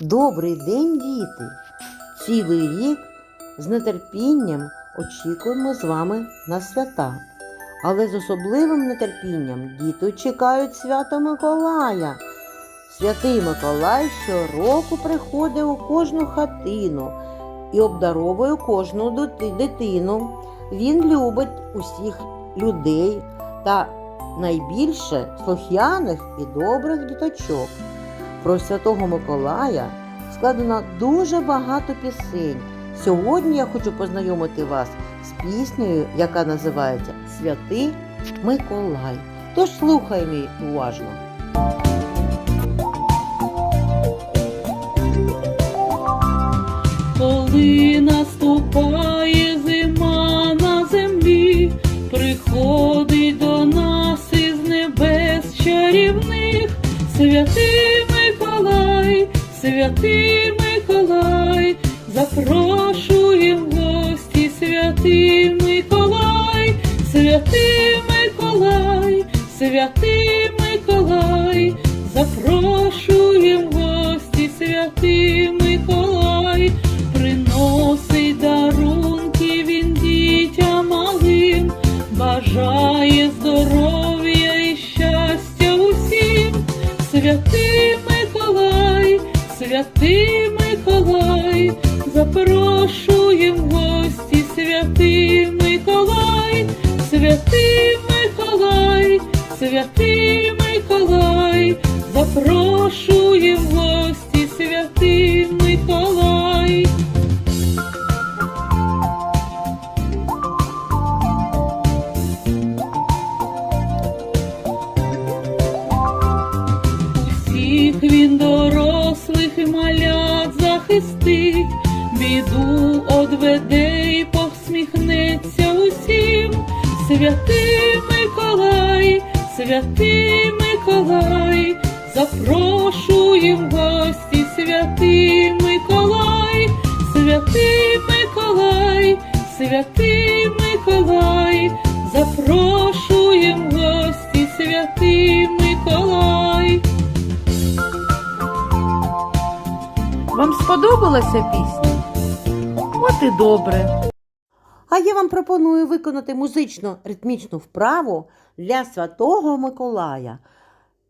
Добрий день, діти! Цілий рік з нетерпінням очікуємо з вами на свята. Але з особливим нетерпінням діти чекають свята Миколая. Святий Миколай щороку приходить у кожну хатину і обдаровує кожну дитину. Він любить усіх людей та найбільше слух'яних і добрих діточок. Про Святого Миколая складено дуже багато пісень. Сьогодні я хочу познайомити вас з піснею, яка називається Святий Миколай. Тож слухаймо її уважно. Коли наступає зима на землі, приходить до нас із небес чарівних, святий Миколай, святий Миколай, запрошує в гості святий Миколай, святий Миколай, святий Миколай, запрошує в гості святий Миколай, приносить дарунки він дітям малим, бажає здоров'я і щастя усім, святий Миколай, святий Миколай, запрошує в гості святий Миколай, святий Миколай, святий Миколай, запрошує захистить, біду одведе і посміхнеться усім. Святий Миколай, святий Миколай, запрошує в гості святий Миколай, святий Миколай, святий Миколай, запрошує в гості святий Миколай. Сподобалася пісня? От і добре. А я вам пропоную виконати музично ритмічну вправу для Святого Миколая.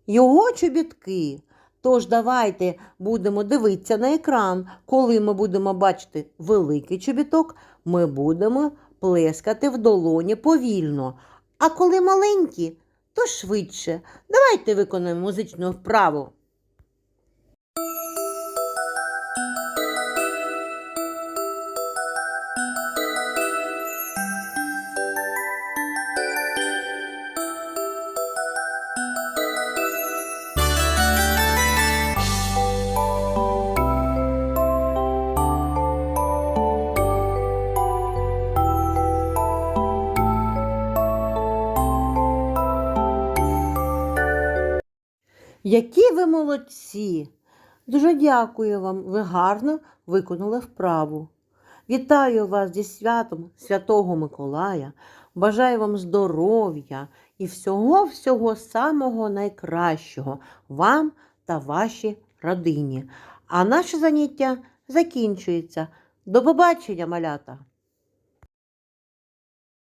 Його чобітки. Тож давайте будемо дивитися на екран. Коли ми будемо бачити великий чобіток, ми будемо плескати в долоні повільно. А коли маленькі, то швидше. Давайте виконаємо музичну вправу. Які ви молодці! Дуже дякую вам, ви гарно виконали вправу. Вітаю вас зі святом Святого Миколая. Бажаю вам здоров'я і всього-всього самого найкращого вам та вашій родині. А наше заняття закінчується. До побачення, малята!